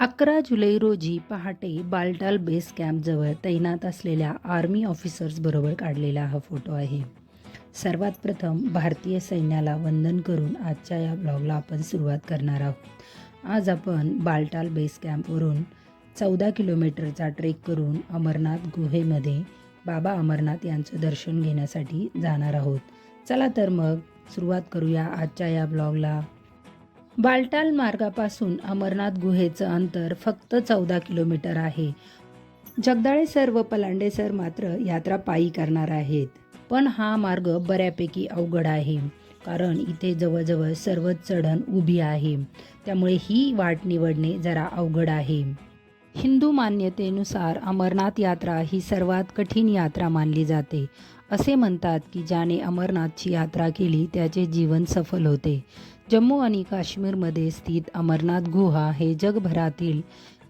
अकरा जुलै रोजी पहाटे बालटाल बेस कॅम्पजवळ तैनात असलेल्या आर्मी ऑफिसर्सबरोबर काढलेला हा फोटो आहे. सर्वात प्रथम भारतीय सैन्याला वंदन करून आजच्या या ब्लॉगला आपण सुरुवात करणार आहोत. आज आपण बालटाल बेस कॅम्पवरून चौदा किलोमीटरचा ट्रेक करून अमरनाथ गुहेमध्ये बाबा अमरनाथ यांचं दर्शन घेण्यासाठी जाणार आहोत. चला तर मग सुरुवात करूया आजच्या या ब्लॉगला. बालटाल मार्गापासून अमरनाथ गुहेचं अंतर फक्त चौदा किलोमीटर आहे. जगदाळे सर व पलांडे सर मात्र यात्रा पायी करणार आहेत. पण हा मार्ग बऱ्यापैकी अवघड आहे. कारण इथे जवळजवळ सर्वच चढण उभी आहे. त्यामुळे ही वाट निवडणे जरा अवघड आहे. हिंदू मान्यतेनुसार अमरनाथ यात्रा ही सर्वात कठीण यात्रा मानली जाते. असे म्हणतात की ज्याने अमरनाथची यात्रा केली त्याचे जीवन सफल होते. जम्मू आणि काश्मीरमध्ये स्थित अमरनाथ गुहा हे जगभरातील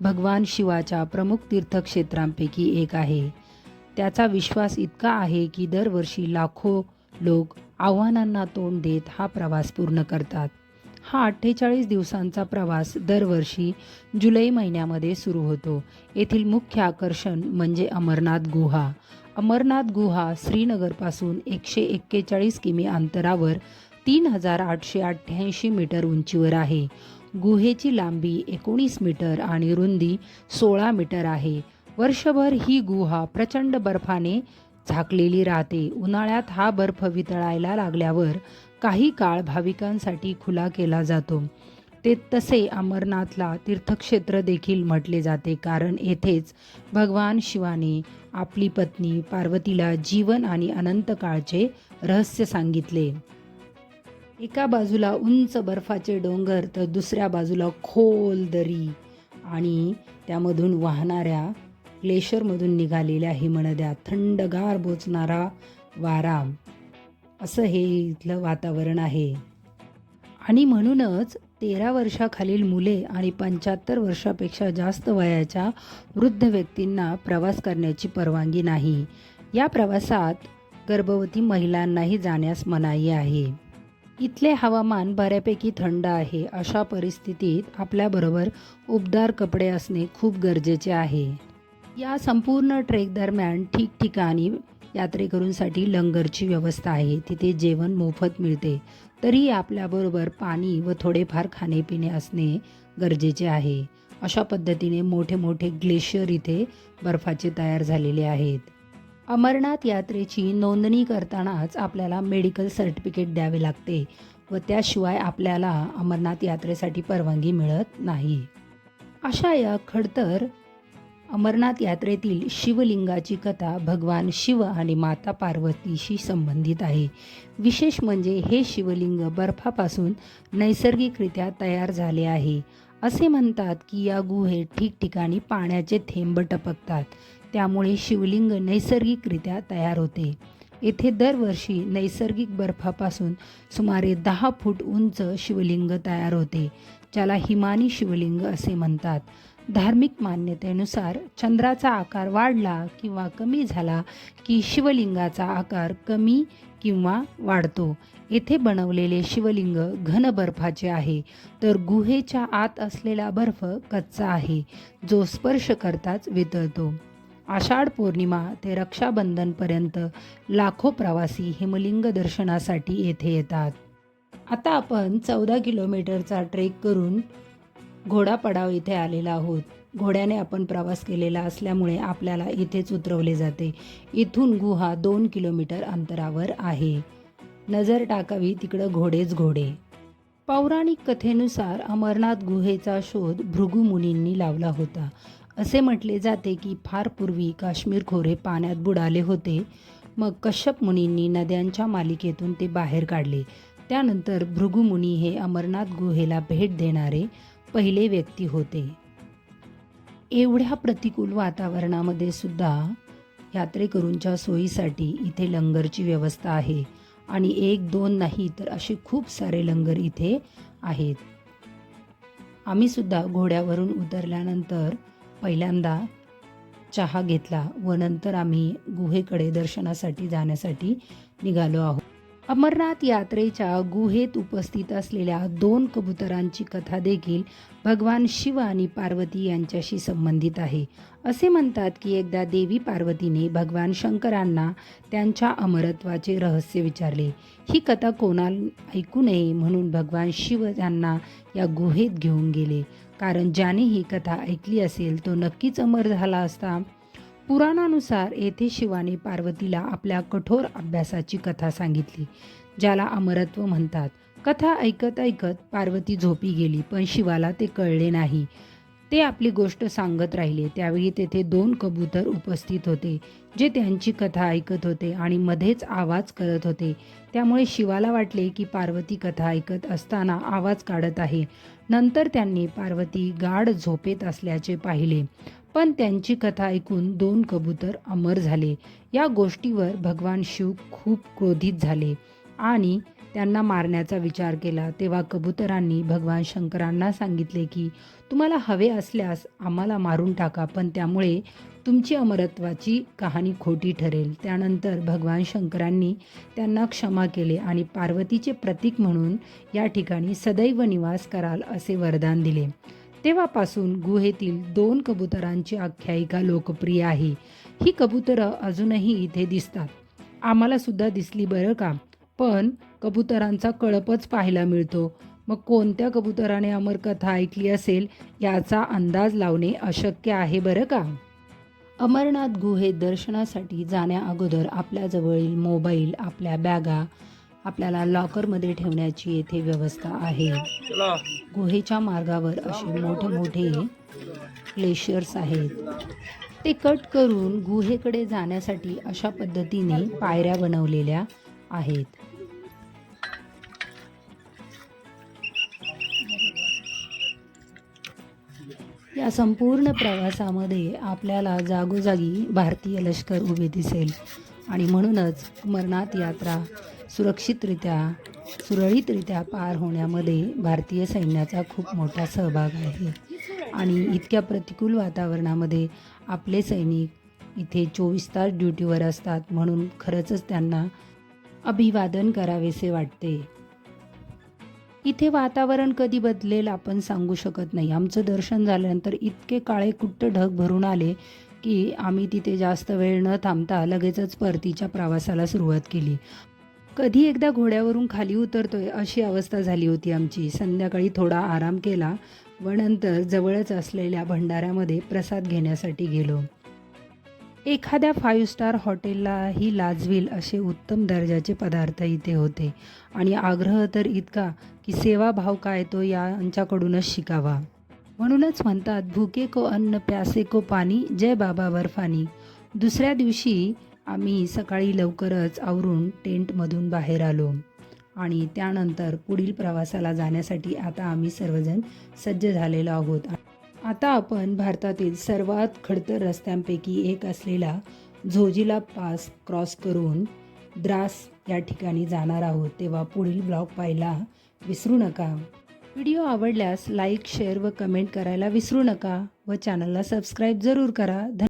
भगवान शिवाच्या प्रमुख तीर्थक्षेत्रांपैकी एक आहे. त्याचा विश्वास इतका आहे की दरवर्षी लाखो लोक आव्हानांना तोंड देत हा प्रवास पूर्ण करतात. हा अठ्ठेचाळीस दिवसांचा प्रवास दरवर्षी जुलै महिन्यामध्ये सुरू होतो. येथील मुख्य आकर्षण म्हणजे अमरनाथ गुहा. अमरनाथ गुहा श्रीनगरपासून एकशे एक्केचाळीस किमी अंतरावर तीन हजार आठशे अठ्ठ्याऐंशी मीटर उंचीवर आहे. गुहेची लांबी एकोणीस मीटर आणि रुंदी सोळा मीटर आहे. वर्षभर ही गुहा प्रचंड बर्फाने झाकलेली राहते. उन्हाळ्यात हा बर्फ वितळायला लागल्यावर काही काळ भाविकांसाठी खुला केला जातो. ते तसे अमरनाथला तीर्थक्षेत्र देखील म्हटले जाते. कारण येथेच भगवान शिवाने आपली पत्नी पार्वतीला जीवन आणि अनंत काळचे रहस्य सांगितले. एका बाजूला उंच बर्फाचे डोंगर तर दुसऱ्या बाजूला खोल दरी आणि त्यामधून वाहणाऱ्या ग्लेशरमधून निघालेल्या हिमनद्या थंडगार बोचणारा वारा. असं हे इथलं वातावरण आहे. आणि म्हणूनच तेरा वर्षाखालील मुले आणि पंच्याहत्तर वर्षापेक्षा जास्त वयाच्या वृद्ध व्यक्तींना प्रवास करण्याची परवानगी नाही. या प्रवासात गर्भवती महिलांनाही जाण्यास मनाई आहे. इथले हवामान बऱ्यापैकी थंड आहे. अशा परिस्थितीत आपल्याबरोबर उबदार कपडे असणे खूप गरजेचे आहे. या संपूर्ण ट्रेक दरम्यान ठिकठिकाणी यात्रेकरूंसाठी लंगरची व्यवस्था आहे. तिथे जेवण मोफत मिळते. तरी आपल्याबरोबर पाणी व थोडेफार खाणेपिणे असणे गरजेचे आहे. अशा पद्धतीने मोठे मोठे ग्लेशियर इथे बर्फाचे तयार झालेले आहेत. अमरनाथ यात्रेची नोंदणी करतानाच आपल्याला मेडिकल सर्टिफिकेट द्यावे लागते व त्याशिवाय आपल्याला अमरनाथ यात्रेसाठी परवानगी मिळत नाही. अशा या खडतर अमरनाथ यात्रेतील शिवलिंगाची कथा भगवान शिव आणि माता पार्वतीशी संबंधित आहे. विशेष म्हणजे हे शिवलिंग बर्फापासून नैसर्गिकरित्या तयार झाले आहे. असे म्हणतात की या गुहेत ठिकठिकाणी पाण्याचे थेंब टपकतात. त्यामुळे शिवलिंग नैसर्गिकरित्या तयार होते. येथे दरवर्षी नैसर्गिक बर्फापासून सुमारे दहा फूट उंच शिवलिंग तयार होते ज्याला हिमानी शिवलिंग असे म्हणतात. धार्मिक मान्यतेनुसार चंद्राचा आकार वाढला किंवा कमी झाला की शिवलिंगाचा आकार कमी किंवा वाढतो. येथे बनवलेले शिवलिंग घन बर्फाचे आहे. तर गुहेच्या आत असलेला बर्फ कच्चा आहे जो स्पर्श करताच वितळतो. आषाढ पौर्णिमा ते रक्षाबंधनपर्यंत लाखो प्रवासी हिमलिंग दर्शनासाठी येथे येतात. आता आपण चौदा किलोमीटरचा ट्रेक करून घोडापडाव इथे आलेला आहोत. घोड्याने आपण प्रवास केलेला असल्यामुळे आपल्याला इथेच उतरवले जाते. इथून गुहा दोन किलोमीटर अंतरावर आहे. नजर टाकावी तिकडं घोडेच घोडे. पौराणिक कथेनुसार अमरनाथ गुहेचा शोध भृगू मुनींनी लावला होता. असे म्हटले जाते की फार पूर्वी काश्मीर खोरे पाण्यात बुडाले होते. मग कश्यप मुनींनी नद्यांच्या मालिकेतून ते बाहेर काढले. त्यानंतर भृगुमुनी हे अमरनाथ गुहेला भेट देणारे पहिले व्यक्ती होते. एवढ्या प्रतिकूल वातावरणामध्ये सुद्धा यात्रेकरूंच्या सोयीसाठी इथे लंगरची व्यवस्था आहे आणि एक दोन नाही तर असे खूप सारे लंगर इथे आहेत. आम्ही सुद्धा घोड्यावरून उतरल्यानंतर पहिल्यांदा चहा घेतला व नंतर आम्ही गुहेकडे दर्शनासाठी जाण्यासाठी निघालो आहोत. अमरनाथ यात्रेच्या गुहेत उपस्थित असलेल्या दोन कबुतरांची कथा देखील भगवान शिव आणि पार्वती यांच्याशी संबंधित आहे. असे म्हणतात की एकदा देवी पार्वतीने भगवान शंकरांना त्यांच्या अमरत्वाचे रहस्य विचारले. ही कथा कोणाला ऐकू नये म्हणून भगवान शिव यांना या गुहेत घेऊन गेले. कारण ज्याने ही कथा ऐकली असेल तो नक्कीच अमर झाला असता. पुराणानुसार येथे शिवाने पार्वतीला आपल्या कठोर अभ्यासाची कथा सांगितली ज्याला अमरत्व म्हणतात. कथा ऐकत ऐकत पार्वती झोपी गेली पण शिवाला ते कळले नाही. ते आपली गोष्ट सांगत राहिले. त्यावेळी तेथे दोन कबूतर उपस्थित होते जे त्यांची कथा ऐकत होते आणि मध्येच आवाज करत होते. त्यामुळे शिवाला वाटले की पार्वती कथा ऐकत असताना आवाज काढत आहे. नंतर त्यांनी पार्वती गाढ झोपेत असल्याचे पाहिले. पण त्यांची कथा ऐकून दोन कबूतर अमर झाले. या गोष्टीवर भगवान शिव खूप क्रोधित झाले आणि त्यांना मारण्याचा विचार केला. तेव्हा कबुतरांनी भगवान शंकरांना सांगितले की तुम्हाला हवे असल्यास आम्हाला मारून टाका पण त्यामुळे तुमची अमरत्वाची कहाणी खोटी ठरेल. त्यानंतर भगवान शंकरांनी त्यांना क्षमा केले आणि पार्वतीचे प्रतीक म्हणून या ठिकाणी सदैव निवास कराल असे वरदान दिले. तेव्हापासून गुहेतील दोन कबुतरांची आख्यायिका लोकप्रिय आहे. ही कबुतरं अजूनही इथे दिसतात. आम्हाला सुद्धा दिसली बरं का? पण कबुतरांचा कळपच पाहायला मिळतो. मग कोणत्या कबुतराने अमर कथा ऐकली असेल याचा अंदाज लावणे अशक्य आहे बरं का? अमरनाथ गुहेत दर्शनासाठी जाण्याअगोदर आपल्याजवळील मोबाईल आपल्या बॅगा आपल्याला लॉकरमध्ये ठेवण्याची येथे व्यवस्था आहे. गुहेच्या मार्गावर असे मोठे मोठे ग्लेशियर्स आहेत. ते कट करून गुहेकडे जाण्यासाठी अशा पद्धतीने पायऱ्या बनवलेल्या आहेत. या संपूर्ण प्रवासामध्ये आपल्याला जागोजागी भारतीय लष्कर उभे दिसेल आणि म्हणूनच अमरनाथ यात्रा सुरक्षितरित्या सुरळीतरित्या पार होण्यामध्ये भारतीय सैन्याचा खूप मोठा सहभाग आहे. आणि इतक्या प्रतिकूल वातावरणामध्ये आपले सैनिक इथे चोवीस तास ड्युटीवर असतात म्हणून खरंचच त्यांना अभिवादन करावेसे वाटते. इथे वातावरण कधी बदलेल आपण सांगू शकत नाही. आमचं दर्शन झाल्यानंतर इतके काळे कुट्ट ढग भरून आले की आम्ही तिथे जास्त वेळ न थांबता लगेचच परतीच्या प्रवासाला सुरुवात केली. कधी एकदा घोड्यावरून खाली उतरतोय अशी अवस्था झाली होती आमची. संध्याकाळी थोडा आराम केला व नंतर जवळच असलेल्या भंडाऱ्यामध्ये प्रसाद घेण्यासाठी गेलो. एखाद्या फाईव्ह स्टार हॉटेललाही लाजवील असे उत्तम दर्जाचे पदार्थ इथे होते. आणि आग्रह तर इतका की सेवाभाव काय तो यांच्याकडूनच शिकावा. म्हणूनच म्हणतात भुके को अन्न प्यासे को पाणी जय बाबा बर्फानी. दुसऱ्या दिवशी आम्ही सकाळी लवकरच आवरून टेंटमधून बाहेर आलो. आणि त्यानंतर पुढील प्रवासाला जाण्यासाठी आता आम्ही सर्वजण सज्ज झालेलो आहोत. आता आपण भारतातील सर्वात खडतर रस्त्यांपैकी एक असलेला झोजिला पास क्रॉस करून द्रास या ठिकाणी जाणार आहोत. तेव्हा पुढील ब्लॉग पाहायला विसरू नका. व्हिडिओ आवडल्यास लाईक शेअर व कमेंट करायला विसरू नका व चॅनलला सबस्क्राईब जरूर करा. धन्यवाद.